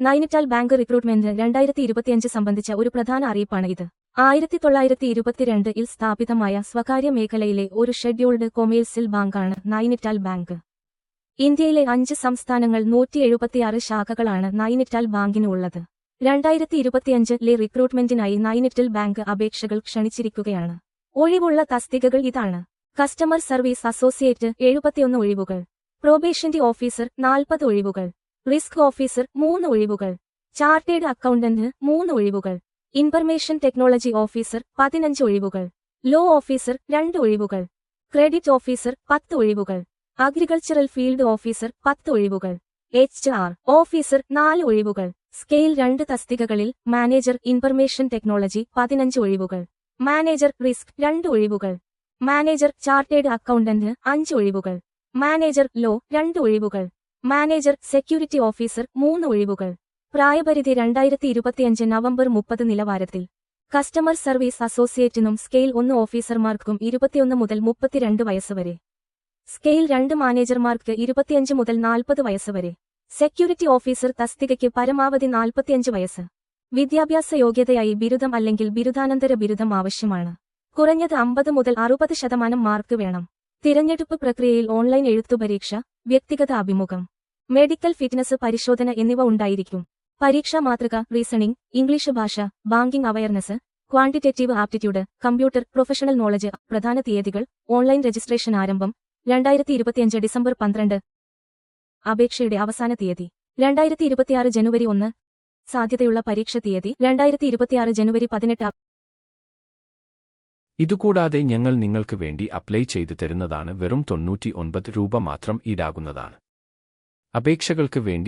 Nainital bank recruitment രണ്ടായിരത്തി ഇരുപത്തിയഞ്ച് സംബന്ധിച്ച ഒരു പ്രധാന അറിയിപ്പാണ് ഇത്. ആയിരത്തി തൊള്ളായിരത്തി ഇരുപത്തിരണ്ടിൽ സ്ഥാപിതമായ സ്വകാര്യ മേഖലയിലെ ഒരു ഷെഡ്യൂൾഡ് കൊമേഴ്സ്യൽ ബാങ്കാണ് നൈനിറ്റാൽ ബാങ്ക്. ഇന്ത്യയിലെ അഞ്ച് സംസ്ഥാനങ്ങൾ നൂറ്റി എഴുപത്തിയാറ് ശാഖകളാണ് നൈനിറ്റാൽ ബാങ്കിന് ഉള്ളത് രണ്ടായിരത്തി ഇരുപത്തിയഞ്ചിലെ റിക്രൂട്ട്മെന്റിനായി നൈനിറ്റൽ ബാങ്ക് അപേക്ഷകൾ ക്ഷണിച്ചിരിക്കുകയാണ്. ഒഴിവുള്ള തസ്തികകൾ ഇതാണ്. കസ്റ്റമർ സർവീസ് അസോസിയേറ്റ് എഴുപത്തിയൊന്ന് ഒഴിവുകൾ. പ്രൊബേഷന്റെ ഓഫീസർ നാൽപ്പത് ഒഴിവുകൾ. റിസ്ക് ഓഫീസർ മൂന്ന് ഒഴിവുകൾ. ചാർട്ടേഡ് അക്കൗണ്ടന്റ് മൂന്ന് ഒഴിവുകൾ. ഇൻഫർമേഷൻ ടെക്നോളജി ഓഫീസർ പതിനഞ്ച് ഒഴിവുകൾ. ലോ ഓഫീസർ രണ്ട് ഒഴിവുകൾ. ക്രെഡിറ്റ് ഓഫീസർ പത്ത് ഒഴിവുകൾ. അഗ്രികൾച്ചറൽ ഫീൽഡ് ഓഫീസർ പത്ത് ഒഴിവുകൾ. എച്ച് ആർ ഓഫീസർ നാല് ഒഴിവുകൾ. സ്കെയിൽ രണ്ട് തസ്തികകളിൽ മാനേജർ ഇൻഫർമേഷൻ ടെക്നോളജി പതിനഞ്ച് ഒഴിവുകൾ. മാനേജർ റിസ്ക് രണ്ട് ഒഴിവുകൾ. മാനേജർ ചാർട്ടേഡ് അക്കൗണ്ടന്റ് അഞ്ച് ഒഴിവുകൾ. മാനേജർ ലോ രണ്ട് ഒഴിവുകൾ. മാനേജർ സെക്യൂരിറ്റി ഓഫീസർ മൂന്ന് ഒഴിവുകൾ. പ്രായപരിധി രണ്ടായിരത്തി ഇരുപത്തിയഞ്ച് നവംബർ മുപ്പത് നിലവാരത്തിൽ. കസ്റ്റമർ സർവീസ് അസോസിയേറ്റിനും സ്കെയിൽ ഒന്ന് ഓഫീസർമാർക്കും ഇരുപത്തിയൊന്ന് മുതൽ മുപ്പത്തിരണ്ട് വയസ്സ് വരെ. സ്കെയിൽ രണ്ട് മാനേജർമാർക്ക് ഇരുപത്തിയഞ്ച് മുതൽ നാൽപ്പത് വയസ്സ് വരെ. സെക്യൂരിറ്റി ഓഫീസർ തസ്തികയ്ക്ക് പരമാവധി നാൽപ്പത്തിയഞ്ച് വയസ്സ്. വിദ്യാഭ്യാസ യോഗ്യതയായി ബിരുദം അല്ലെങ്കിൽ ബിരുദാനന്തര ബിരുദം ആവശ്യമാണ്. കുറഞ്ഞത് അമ്പത് മുതൽ അറുപത് ശതമാനം മാർക്ക് വേണം. തിരഞ്ഞെടുപ്പ് പ്രക്രിയയിൽ ഓൺലൈൻ എഴുത്തുപരീക്ഷ വ്യക്തിഗത അഭിമുഖം. മെഡിക്കൽ ഫിറ്റ്നസ് പരിശോധന എന്നിവ ഉണ്ടായിരിക്കും. പരീക്ഷാ മാതൃക റീസണിംഗ് ഇംഗ്ലീഷ് ഭാഷ banking awareness quantitative aptitude computer professional knowledge പ്രധാന തീയതികൾ ഓൺലൈൻ രജിസ്ട്രേഷൻ ആരംഭം രണ്ടായിരത്തി ഇരുപത്തിയഞ്ച് ഡിസംബർ പന്ത്രണ്ട്. അപേക്ഷയുടെ അവസാന തീയതി രണ്ടായിരത്തി ഇരുപത്തിയാറ് ജനുവരി ഒന്ന്. സാധ്യതയുള്ള പരീക്ഷ തീയതി രണ്ടായിരത്തി ഇരുപത്തിയാറ് ജനുവരി പതിനെട്ട്. ഇതുകൂടാതെ ഞങ്ങൾ നിങ്ങൾക്ക് വേണ്ടി അപ്ലൈ ചെയ്തു തരുന്നതാണ് വെറും തൊണ്ണൂറ്റി ഒൻപത് രൂപ മാത്രം ഈടാകുന്നതാണ്. അപേക്ഷകൾക്ക് വേണ്ടി